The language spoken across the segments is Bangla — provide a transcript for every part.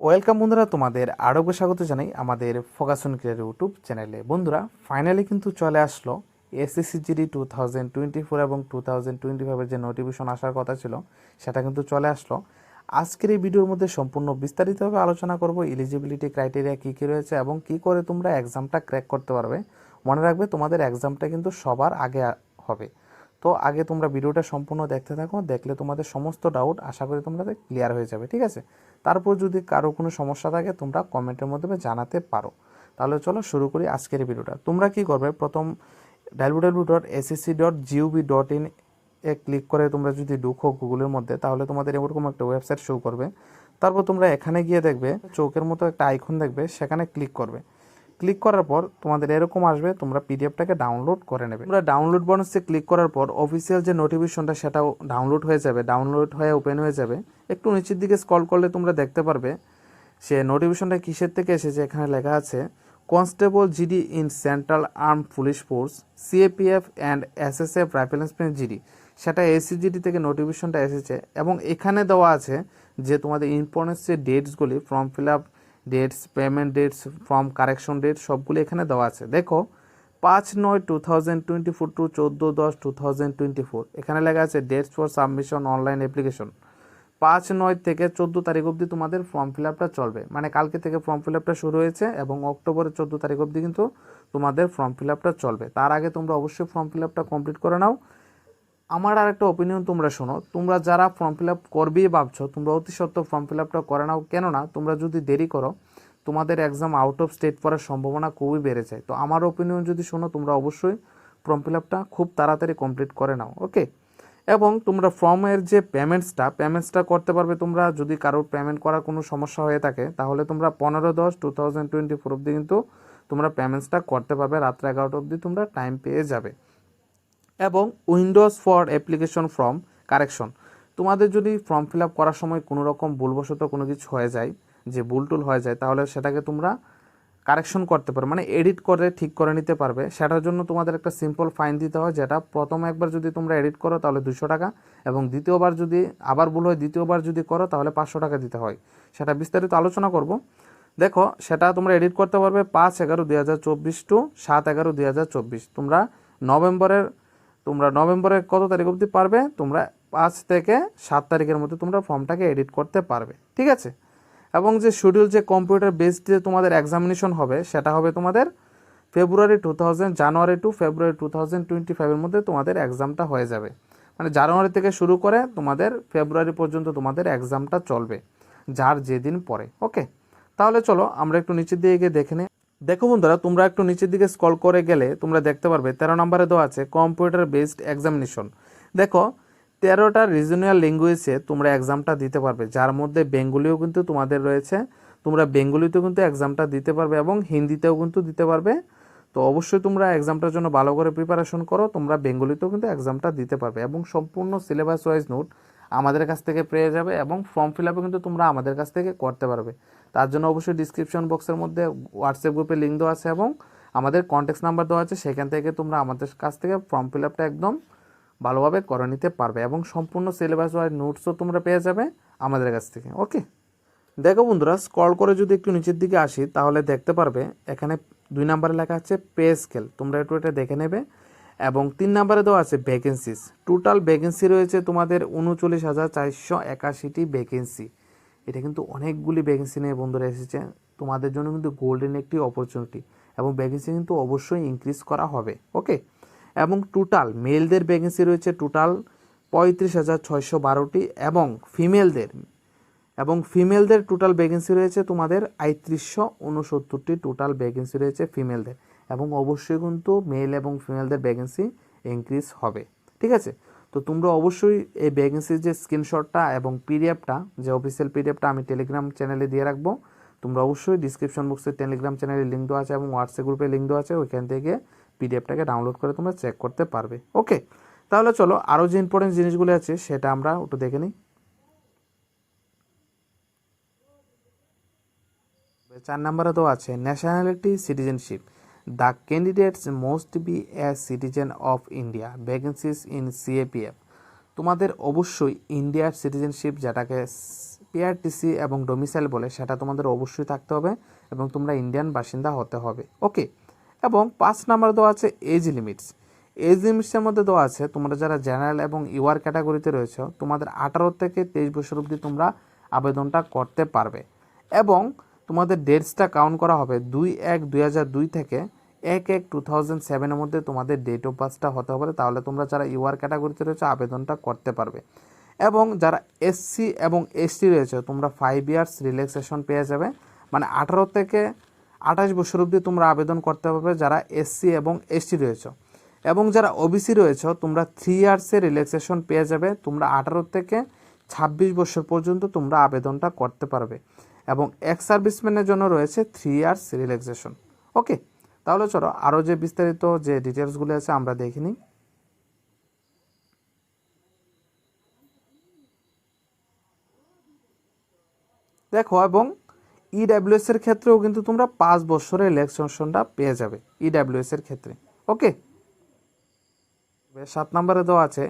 ওয়েলকাম বন্ধুরা, তোমাদের আরও স্বাগত জানাই আমাদের ফোকাসন ক্রিয়ার ইউটিউব চ্যানেলে। বন্ধুরা ফাইনালি কিন্তু চলে আসলো SSC GD two thousand twenty four এবং টু থাউজেন্ড টোয়েন্টি ফাইভের যে নোটিফিকেশন আসার কথা ছিল, সেটা কিন্তু চলে আসলো। আজকের এই ভিডিওর মধ্যে সম্পূর্ণ বিস্তারিতভাবে আলোচনা করব এলিজিবিলিটি ক্রাইটেরিয়া কী কী রয়েছে এবং কী করে তোমরা এক্সামটা ক্র্যাক করতে পারবে। মনে রাখবে, তোমাদের এক্সামটা কিন্তু সবার আগে হবে। তো আগে তোমরা ভিডিওটা সম্পূর্ণ দেখতে থাকো, দেখলে তোমাদের সমস্ত ডাউট আশা করি তোমাদের ক্লিয়ার হয়ে যাবে, ঠিক আছে? তারপর যদি কারও কোনো সমস্যা থাকে, তোমরা কমেন্টের মাধ্যমে জানাতে পারো। তাহলে চলো শুরু করি আজকের ভিডিওটা। তোমরা কি করবে? প্রথম W W dot SSC dot G O V dot in A click করে তোমরা যদি ঢুকো গুগলের মধ্যে, তাহলে তোমাদের এরকম একটা ওয়েবসাইট শো করবে। তারপর তোমরা এখানে গিয়ে দেখবে চৌকের মতো একটা আইকন দেখবে, সেখানে ক্লিক করবে। ক্লিক করার পর তোমাদের এরকম আসবে, তোমরা পিডিএফটাকে ডাউনলোড করে নেবে। তোমরা ডাউনলোড বনসে ক্লিক করার পর অফিসিয়াল যে নোটিফিকেশনটা সেটাও ডাউনলোড হয়ে যাবে ডাউনলোড হয়ে ওপেন হয়ে যাবে। একটু নিচের দিকে স্ক্রল করলে তোমরা দেখতে পারবে সে নোটিফিকেশনটা কিসের থেকে এসেছে, এখানে লেখা আছে constable GD in central arm police force CAPF and SSF rifle inspector GD সেটা এসিজিডি থেকে নোটিফিকেশনটা এসেছে এবং এখানে দেওয়া আছে যে তোমাদের ইম্পর্টেন্স যে ডেটসগুলি form fill up dates payment dates form correction date সবগুলো এখানে দেওয়া আছে। দেখো, পাঁচ নয় two thousand twenty four to চোদ্দ দশ টু থাউজেন্ড টোয়েন্টি ফোর এখানে লেখা আছে dates for submission online application পাঁচ নয় থেকে চোদ্দ তারিখ অবধি তোমাদের ফর্ম ফিল আপটা চলবে। মানে কালকে থেকে ফর্ম ফিল আপটা শুরু হয়েছে এবং অক্টোবরের চোদ্দ তারিখ অবধি কিন্তু তোমাদের ফর্ম ফিল আপটা চলবে। তার আগে তোমরা অবশ্যই ফর্ম ফিল আপটা কমপ্লিট করে নাও। আমার আর একটা ওপিনিয়ন তোমরা শোনো। তোমরা যারা ফর্ম ফিল আপ করবেই ভাবছ, তোমরা অতি সত্ত্বর ফর্ম ফিল আপটা করে নাও। কেননা, তোমরা যদি দেরি করো, তোমাদের এক্সাম আউট অফ স্টেট পড়ার সম্ভাবনা খুবই বেড়ে যায়। তো আমার ওপিনিয়ন যদি শোনো, তোমরা অবশ্যই ফর্ম ফিল আপটা খুব তাড়াতাড়ি কমপ্লিট করে নাও ওকে এবং তোমরা ফর্মের যে পেমেন্টসটা পেমেন্টসটা করতে পারবে তোমরা যদি কারোর পেমেন্ট করার কোনো সমস্যা হয়ে থাকে, তাহলে তোমরা পনেরো দশ টু থাউজেন্ড টোয়েন্টি ফোর অবধি কিন্তু তোমরা পেমেন্টসটা করতে পারবে। রাত্রে এগারোটা অবধি তোমরা টাইম পেয়ে যাবে। এবং windows for application form correction. তোমাদের যদি ফর্ম ফিল আপ করার সময় কোনো রকম ভুলবশত কোনো কিছু হয়ে যায়, যে ভুল টুল হয়ে যায়, তাহলে সেটাকে তোমরা কারেকশন করতে পারো। মানে এডিট করে, ঠিক করে নিতে পারবে। সেটার জন্য তোমাদের একটা সিম্পল ফাইন দিতে হয়, যেটা প্রথম একবার যদি তোমরা এডিট করো, তাহলে দুশো টাকা। এবং দ্বিতীয়বার যদি আবার ভুল হয়, দ্বিতীয়বার যদি করো, তাহলে পাঁচশো টাকা দিতে হয়। সেটা বিস্তারিত আলোচনা করব। দেখো, সেটা তোমরা এডিট করতে পারবে পাঁচ এগারো দুই হাজার চব্বিশ টু সাত এগারো দুই হাজার চব্বিশ। তোমরা নভেম্বরের তোমরা নভেম্বরের কত তারিখ অবধি পারবে? তোমরা পাঁচ থেকে সাত তারিখের মধ্যে তোমরা ফর্মটাকে এডিট করতে পারবে, ঠিক আছে? এবং যে শিডিউল যে কম্পিউটার বেসড যে তোমাদের এক্সামিনেশন হবে, সেটা হবে তোমাদের February two thousand January to February two thousand twenty ফাইভের মধ্যে তোমাদের এক্সামটা হয়ে যাবে। মানে জানুয়ারি থেকে শুরু করে তোমাদের ফেব্রুয়ারি পর্যন্ত তোমাদের এক্সামটা চলবে, যার যেদিন পরে ওকে তাহলে চলো আমরা একটু নিচের দিকে গিয়ে দেখে নিই। দেখো বন্ধুরা, তোমরা একটু নিচের দিকে স্কল করে গেলে তোমরা দেখতে পারবে, তেরো নম্বরে দেওয়া আছে কম্পিউটার বেসড এক্সামিনেশন দেখো, তেরোটা রিজনাল ল্যাঙ্গুয়েজে তোমরা এক্সামটা দিতে পারবে, যার মধ্যে বেঙ্গলিও কিন্তু তোমাদের রয়েছে, তোমরা বেঙ্গলিতেও কিন্তু এক্সামটা দিতে পারবে এবং হিন্দিতেও কিন্তু দিতে পারবে। তো অবশ্যই তোমরা এক্সামটার জন্য ভালো করে প্রিপারেশন করো, তোমরা বেঙ্গলিতেও কিন্তু এক্সামটা দিতে পারবে এবং সম্পূর্ণ সিলেবাস ওয়াইজ নোট আমাদের কাছ থেকে পেয়ে যাবে এবং ফর্ম ফিল আপও কিন্তু তোমরা আমাদের কাছ থেকে করতে পারবে। তার জন্য অবশ্যই ডিসক্রিপশন বক্সের মধ্যে হোয়াটসঅ্যাপ গ্রুপে লিঙ্ক দেওয়া আছে এবং আমাদের কন্ট্যাক্ট নাম্বার দেওয়া আছে, সেখান থেকে তোমরা আমাদের কাছ থেকে ফর্ম ফিল আপটা একদম ভালোভাবে করে নিতে পারবে এবং সম্পূর্ণ সিলেবাস ওয়াইজ নোটসও তোমরা পেয়ে যাবে আমাদের কাছ থেকে ওকে দেখো বন্ধুরা স্ক্রল করে যদি একটু নিচের দিকে আসি, তাহলে দেখতে পারবে এখানে দুই নাম্বারে লেখা আছে পে স্কেল তোমরা একটু এটা দেখে নেবে। এবং তিন নাম্বারে দেওয়া আছে ভ্যাকেন্সিস টোটাল ভ্যাকেন্সি রয়েছে তোমাদের উনচল্লিশ হাজার চারশো একাশিটি ভ্যাকেন্সি এটা কিন্তু অনেকগুলি ভ্যাকেন্সি নিয়ে বন্ধুরা এসেছে। তোমাদের জন্য কিন্তু গোল্ডেন একটি অপরচুনিটি এবং ভ্যাকেন্সি কিন্তু অবশ্যই ইনক্রিজ করা হবে ওকে এবং টোটাল মেলদের ভ্যাকেন্সি রয়েছে টোটাল পঁয়ত্রিশ হাজার ছয়শো বারোটি এবং ফিমেলদের এবং ফিমেলদের টোটাল ভ্যাকেন্সি রয়েছে তোমাদের আটত্রিশশো উনসত্তরটি টোটাল ভ্যাকেন্সি রয়েছে ফিমেলদের এবং অবশ্যই কিন্তু মেল এবং ফিমেলদের ভ্যাকেন্সি ইনক্রিজ হবে, ঠিক আছে? তো তোমরা অবশ্যই এই ভ্যাকেন্সির যে স্ক্রিনশটটা এবং পিডিএফটা যে অফিসিয়াল পিডিএফটা আমি টেলিগ্রাম চ্যানেলে দিয়ে রাখব, তোমরা অবশ্যই ডিসক্রিপশন বক্সে টেলিগ্রাম চ্যানেলে লিঙ্ক দেওয়া আছে এবং হোয়াটসঅ্যাপ গ্রুপে লিঙ্ক দেওয়া আছে, ওইখান থেকে পিডিএফটাকে ডাউনলোড করে তোমরা চেক করতে পারবে। ওকে তাহলে চলো আরও যে ইম্পর্টেন্ট জিনিসগুলো আছে সেটা আমরা একটু দেখে নিই। চার নম্বরে তো আছে nationality citizenship the candidates must be a citizen of India vacancies in CAPF তোমাদের অবশ্যই ইন্ডিয়ার সিটিজেনশিপ যেটাকে পিআরটিসি এবং ডোমিসাইল বলে, সেটা তোমাদের অবশ্যই থাকতে হবে এবং তোমরা ইন্ডিয়ান বাসিন্দা হতে হবে ওকে এবং পাঁচ নাম্বার দেওয়া আছে এজ লিমিটস এজ লিমিটসের মধ্যে দেওয়া আছে, তোমরা যারা জেনারেল এবং ইউআর ক্যাটাগরিতে রয়েছে, তোমাদের আঠারো থেকে তেইশ বছর অবধি তোমরা আবেদনটা করতে পারবে। এবং তোমাদের ডেটসটা কাউন্ট করা হবে দুই এক দুই হাজার দুই থেকে এক এক টু থাউজেন্ড সেভেনের মধ্যে তোমাদের ডেট অফ বার্থটা হতে হবে তাহলে তোমরা যারা ইউআর ক্যাটাগরিতে রয়েছে আবেদনটা করতে পারবে। এবং যারা এসসি এবং এসটি রয়েছে, তোমরা ফাইভ ইয়ার্স রিল্যাক্সেশন পেয়ে যাবে। মানে আঠারো থেকে আঠাশ বছর অবধি তোমরা আবেদন করতে পারবে যারা এসসি এবং এসটি রয়েছে। এবং যারা ওবিসি রয়েছে, তোমরা থ্রি ইয়ার্সে রিল্যাক্সেশন পেয়ে যাবে। তোমরা আঠারো থেকে ছাব্বিশ বছর পর্যন্ত তোমরা আবেদনটা করতে পারবে। এবং এক্স সার্ভিসম্যানের জন্য রয়েছে থ্রি ইয়ার্স রিল্যাক্সেশন ওকে তাহলে চলো আরও যে বিস্তারিত যে ডিটেলসগুলো আছে আমরা দেখে নিই। দেখো, এবং ইডাব্লিউএস এর ক্ষেত্রেও কিন্তু তোমরা পাঁচ বছরের ইলেকশনটা পেয়ে যাবে ইডাব্লিউএস এর ক্ষেত্রে ওকে সাত নম্বরে দেওয়া আছে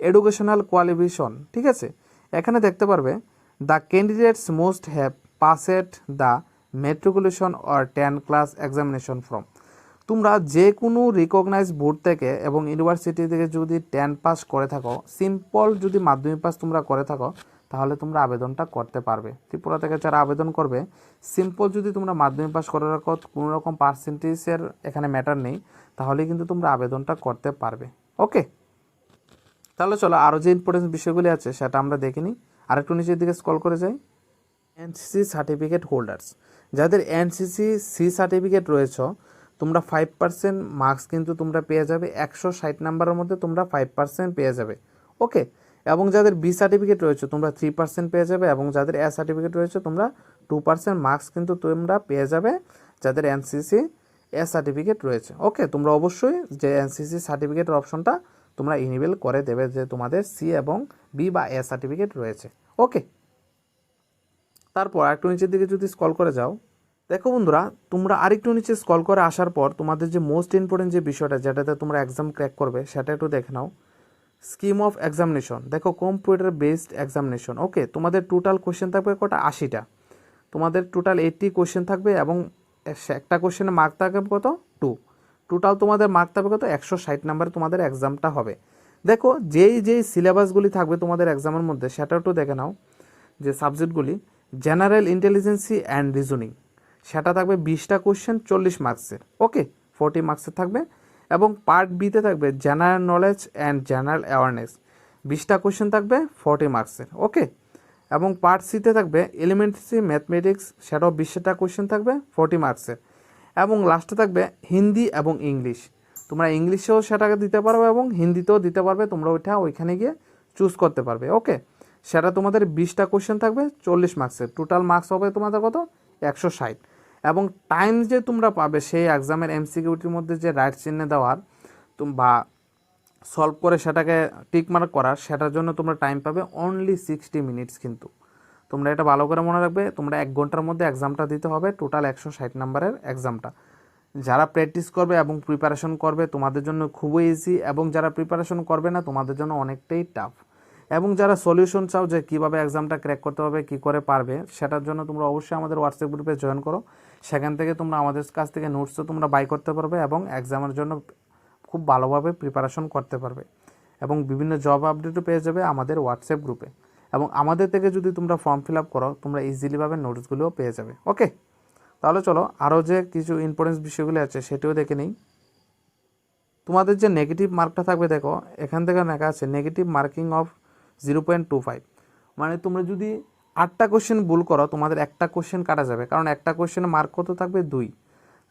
এডুকেশনাল কোয়ালিফিকেশন ঠিক আছে? এখানে দেখতে পারবে the candidates must have passed the matriculation or ten class examination from তোমরা যে কোনো রিকগনাইজ বোর্ড থেকে এবং ইউনিভার্সিটি থেকে যদি টেন পাস করে থাকো সিম্পল যদি মাধ্যমিক পাস তোমরা করে থাকো, তাহলে তোমরা আবেদনটা করতে পারবে। ত্রিপুরা থেকে যারা আবেদন করবে সিম্পল যদি তোমরা মাধ্যমিক পাস করে রাখো কোনো রকম পার্সেন্টেজের এখানে ম্যাটার নেই, তাহলে কিন্তু তোমরা আবেদনটা করতে পারবে। ওকে তাহলে চলো আরও যে ইম্পর্টেন্ট বিষয়গুলি আছে, সেটা আমরা দেখে নিই। আর একটু নিচের দিকে স্কল করে যাই। এনসিসি সার্টিফিকেট হোল্ডার্স যাদের এনসিসি সি সার্টিফিকেট রয়েছে, তোমরা ফাইভ পার্সেন্ট মার্কস কিন্তু তোমরা পেয়ে যাবে, একশো ষাট নাম্বারের মধ্যে তোমরা ফাইভ পার্সেন্ট পেয়ে যাবে। ওকে? এবং যাদের বি সার্টিফিকেট রয়েছে, তোমরা থ্রি পার্সেন্ট পেয়ে যাবে, এবং যাদের এ সার্টিফিকেট রয়েছে, তোমরা টু পার্সেন্ট মার্কস কিন্তু তোমরা পেয়ে যাবে, যাদের এনসিসি এ সার্টিফিকেট রয়েছে। ওকে? তোমরা অবশ্যই যে এনসিসি সার্টিফিকেটের অপশনটা তোমরা ইনিবেল করে দেবে যে তোমাদের সি এবং বি বা এ সার্টিফিকেট রয়েছে। ওকে? তারপর একটু নিচের দিকে যদি স্কল করে যাও, দেখো বন্ধুরা, তোমরা আরেকটু নিচে স্কল করে আসার পর তোমাদের যে মোস্ট ইম্পর্টেন্ট যে বিষয়টা, যেটাতে তোমরা এক্সাম ক্র্যাক করবে, সেটা একটু দেখে নাও। স্কিম অফ এক্সামিনেশন দেখো কম্পিউটার বেসড এক্সামিনেশন ওকে তোমাদের টোটাল কোশ্চেন থাকবে কটা? আশিটা। তোমাদের টোটাল এইটটি কোশ্চেন থাকবে এবং একটা কোশ্চেনে মার্ক থাকবে কত? টু টোটাল তোমাদের মার্ক থাকবে কত? একশো ষাট নাম্বারে তোমাদের এক্সামটা হবে। দেখো, যেই যেই সিলেবাসগুলি থাকবে তোমাদের এক্সামের মধ্যে সেটা একটু দেখে নাও, যে সাবজেক্টগুলি জেনারেল ইন্টেলিজেন্সি অ্যান্ড রিজনিং। সেটা থাকবে বিশটা কোশ্চেন, চল্লিশ মার্কসের ওকে, ফোরটি মার্কসের থাকবে। এবং পার্ট বিতে থাকবে general knowledge and general awareness. বিশটা কোশ্চেন থাকবে, ফোরটি মার্কসের। ওকে, এবং পার্ট সিতে থাকবে এলিমেন্টারি, ম্যাথমেটিক্স, সেটাও বিশটা কোশ্চেন থাকবে, ফোরটি মার্কসের। এবং লাস্টে থাকবে হিন্দি এবং ইংলিশ। তোমরা ইংলিশেও সেটাকে দিতে পারবে এবং হিন্দিতেও দিতে পারবে, তোমরা ওইটা ওইখানে গিয়ে চুজ করতে পারবে। ওকে সেটা তোমাদের বিশটা কোশ্চেন থাকবে, চল্লিশ মার্কসের টোটাল মার্কস হবে তোমাদের কত? একশো ষাট। এবং টাইম যে তোমরা পাবে সেই এক্সামের এমসিকিউটির মধ্যে যে রাইট চিহ্নে দেওয়ার বা সলভ করে সেটাকে টিক মার্ক করার সেটার জন্য তোমরা টাইম পাবে অনলি সিক্সটি মিনিটস কিন্তু। তোমরা এটা ভালো করে মনে রাখবে, তোমরা এক ঘণ্টার মধ্যে এক্সামটা দিতে হবে টোটাল একশো ষাট নাম্বারের এক্সামটা যারা প্র্যাকটিস করবে এবং প্রিপারেশন করবে, তোমাদের জন্য খুবই ইজি এবং যারা প্রিপারেশন করবে না, তোমাদের জন্য অনেকটাই টাফ এবং যারা সলিউশন চাও যে কীভাবে এক্সামটা ক্র্যাক করতে হবে, কী করে পারবে, সেটার জন্য তোমরা অবশ্যই আমাদের হোয়াটসঅ্যাপ গ্রুপে জয়েন করো। সেখান থেকে তোমরা আমাদের কাছ থেকে নোটসও তোমরা বাই করতে পারবে এবং এক্সামের জন্য খুব ভালোভাবে প্রিপারেশন করতে পারবে এবং বিভিন্ন জব আপডেটও পেয়ে যাবে আমাদের হোয়াটসঅ্যাপ গ্রুপে এবং আমাদের থেকে যদি তোমরা ফর্ম ফিল আপ করো, তোমরা ইজিলিভাবে নোটসগুলোও পেয়ে যাবে। ওকে তাহলে চলো, আরও যে কিছু ইম্পর্টেন্স বিষয়গুলো আছে, সেটিও দেখে নিই। তোমাদের যে নেগেটিভ মার্কটা থাকবে, দেখো, এখান থেকে লেখা আছে negative marking of zero point two five. মানে তোমরা যদি আটটা কোশ্চেন ভুল করো, তোমাদের একটা কোশ্চেন কাটা যাবে। কারণ একটা কোশ্চেনে মার্ক কত থাকবে? দুই।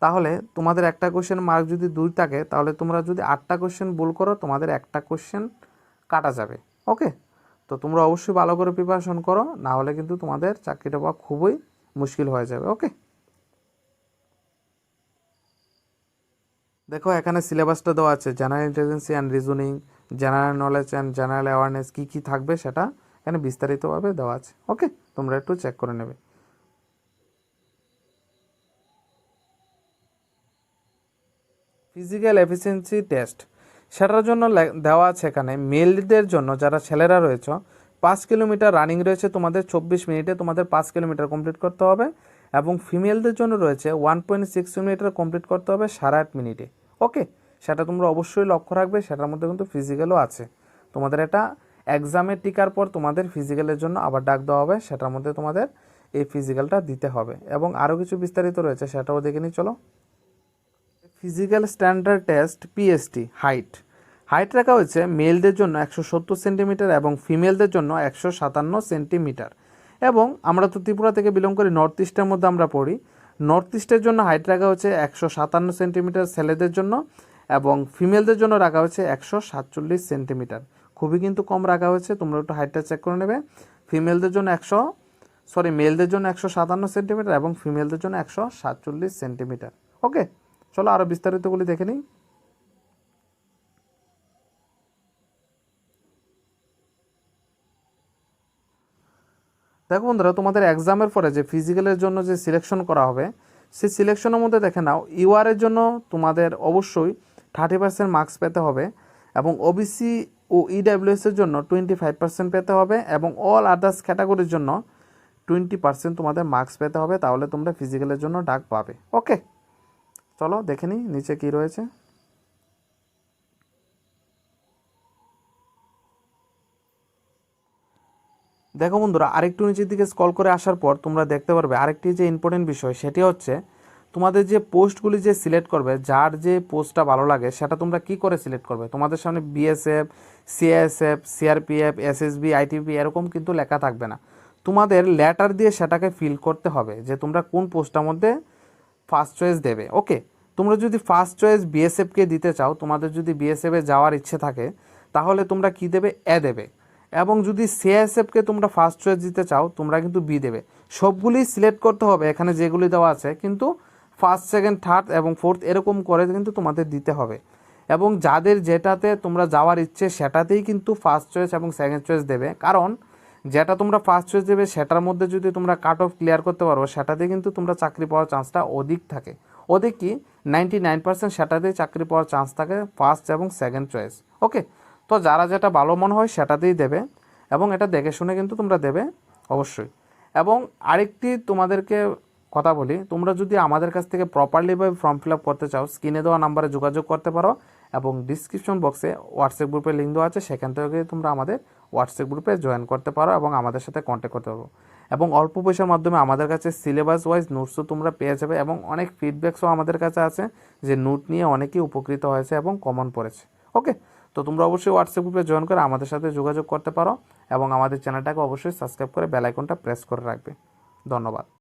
তাহলে তোমাদের একটা কোশ্চেন মার্ক যদি দুই থাকে, তাহলে তোমরা যদি আটটা কোশ্চেন ভুল করো, তোমাদের একটা কোশ্চেন কাটা যাবে। ওকে তো তোমরা অবশ্যই ভালো করে প্রিপারেশন করো, না হলে কিন্তু তোমাদের চাকরিটা পাওয়া খুবই মুশকিল হয়ে যাবে। ওকে দেখো, এখানে সিলেবাসটা দেওয়া আছে general intelligence and reasoning general knowledge and general awareness কী কী থাকবে সেটা এখানে বিস্তারিতভাবে দেওয়া আছে। ওকে তোমরা একটু চেক করে নেবে। ফিজিক্যাল এফিসিয়েন্সি টেস্ট সেটার জন্য দেওয়া আছে এখানে। মেলদের জন্য যারা ছেলেরা রয়েছে, পাঁচ কিলোমিটার রানিং রয়েছে, তোমাদের চব্বিশ মিনিটে তোমাদের পাঁচ কিলোমিটার কমপ্লিট করতে হবে এবং ফিমেলদের জন্য রয়েছে one point six kilometre complete করতে হবে সাড়ে আট মিনিটে ওকে সেটা তোমরা অবশ্যই লক্ষ্য রাখবে, সেটার মধ্যে কিন্তু ফিজিক্যালও আছে। তোমাদের এটা এক্সামের টিকার পর তোমাদের ফিজিক্যালের জন্য আবার ডাক দেওয়া হবে, সেটার মধ্যে তোমাদের এই ফিজিক্যালটা দিতে হবে। এবং আরও কিছু বিস্তারিত রয়েছে, সেটাও দেখে নিই, চলো। Physical standard test PST height height রাখা হয়েছে মেলদের জন্য একশো সত্তর সেন্টিমিটার এবং ফিমেলদের জন্য একশো সাতান্ন সেন্টিমিটার এবং আমরা তো ত্রিপুরা থেকে বিলং করি নর্থ ইস্টের মধ্যে আমরা পড়ি। নর্থ ইস্টের জন্য হাইট রাখা হচ্ছে একশো সাতান্ন সেন্টিমিটার ছেলেদের জন্য এবং ফিমেলদের জন্য রাখা হয়েছে একশো সাতচল্লিশ সেন্টিমিটার। খুবই কিন্তু কম রাখা হয়েছে, তোমরা একটু হাইটটা চেক করে নেবে। ফিমেলদের জন্য একশো সরি মেলদের জন্য একশো সাতান্ন সেন্টিমিটার এবং ফিমেলদের জন্য একশো সাতচল্লিশ সেন্টিমিটার। ওকে, চলো আরও বিস্তারিতগুলি দেখে নিই। দেখো বন্ধুরা, তোমাদের এক্সামের পরে যে ফিজিক্যালের জন্য যে সিলেকশন করা হবে, সেই সিলেকশনের মধ্যে দেখে নাও ইউআরের জন্য তোমাদের অবশ্যই থার্টি পার্সেন্ট মার্কস পেতে হবে এবং ওবিসি ও ইডাব্লিউএস এর জন্য টোয়েন্টি ফাইভ পার্সেন্ট পেতে হবে এবং অল আদার্স ক্যাটাগরির জন্য টোয়েন্টি পার্সেন্ট তোমাদের মার্কস পেতে হবে, তাহলে তোমরা ফিজিক্যালের জন্য ডাক পাবে। ওকে চলো দেখে নিই নিচে কী রয়েছে। দেখো বন্ধুরা, আরেকটু নিচের দিকে স্কল করে আসার পর তোমরা দেখতে পারবে আরেকটি যে ইম্পর্টেন্ট বিষয়, সেটি হচ্ছে তোমাদের যে পোস্টগুলি যে সিলেক্ট করবে, যার যে পোস্টটা ভালো লাগে, সেটা তোমরা কি করে সিলেক্ট করবে? তোমাদের সামনে BSF CSF CRPF SSB ITP এরকম কিন্তু লেখা থাকবে না। তোমাদের লেটার দিয়ে সেটাকে ফিল করতে হবে যে তোমরা কোন পোস্টটার মধ্যে ফার্স্ট চয়েস দেবে। ওকে তোমরা যদি ফার্স্ট চয়েস বিএসএফকে দিতে চাও, তোমাদের যদি বিএসএফে যাওয়ার ইচ্ছে থাকে, তাহলে তোমরা কি দেবে? এ দেবে। এবং যদি সিএসএফকে তোমরা ফার্স্ট চয়েস দিতে চাও, তোমরা কিন্তু বি দেবে। সবগুলি সিলেক্ট করতে হবে, এখানে যেগুলি দেওয়া আছে, কিন্তু ফার্স্ট সেকেন্ড থার্ড এবং ফোর্থ এরকম করে কিন্তু তোমাদের দিতে হবে। এবং যাদের যেটাতে তোমরা যাওয়ার ইচ্ছে সেটাতেই কিন্তু ফার্স্ট চয়েস এবং সেকেন্ড চয়েস দেবে। কারণ যেটা তোমরা ফার্স্ট চয়েস দেবে সেটার মধ্যে যদি তোমরা কাট অফ ক্লিয়ার করতে পারো, সেটাতে কিন্তু তোমরা চাকরি পাওয়ার চান্সটা অধিক থাকে। অধিক কি? নাইনটি নাইন পার্সেন্ট সেটাতেই চাকরি পাওয়ার চান্স থাকে ফার্স্ট এবং সেকেন্ড চয়েস ওকে তো যারা যেটা ভালো মনে হয় সেটাতেই দেবে এবং এটা দেখে শুনে কিন্তু তোমরা দেবে অবশ্যই। এবং আরেকটি তোমাদেরকে কথা বলি, তোমরা যদি আমাদের কাছ থেকে প্রপারলিভাবে ফর্ম ফিল করতে চাও স্ক্রিনে দেওয়া নাম্বারে যোগাযোগ করতে পারো এবং ডিসক্রিপশন বক্সে হোয়াটসঅ্যাপ গ্রুপে লিঙ্ক দেওয়া আছে, সেখান থেকে তোমরা আমাদের হোয়াটসঅ্যাপ গ্রুপে জয়েন করতে পারো এবং আমাদের সাথে কন্ট্যাক্ট করতে পারো। এবং অল্প পয়সার মাধ্যমে আমাদের কাছে সিলেবাস ওয়াইজ নোটসও তোমরা পেয়ে যাবে এবং অনেক ফিডব্যাকসও আমাদের কাছে আছে যে নোট নিয়ে অনেকেই উপকৃত হয়েছে এবং কমন পড়েছে। ওকে তো তোমরা অবশ্যই হোয়াটসঅ্যাপ গ্রুপে জয়েন করে আমাদের সাথে যোগাযোগ করতে পারো এবং আমাদের চ্যানেলটাকে অবশ্যই সাবস্ক্রাইব করে বেল আইকনটা প্রেস করে রাখবে। ধন্যবাদ।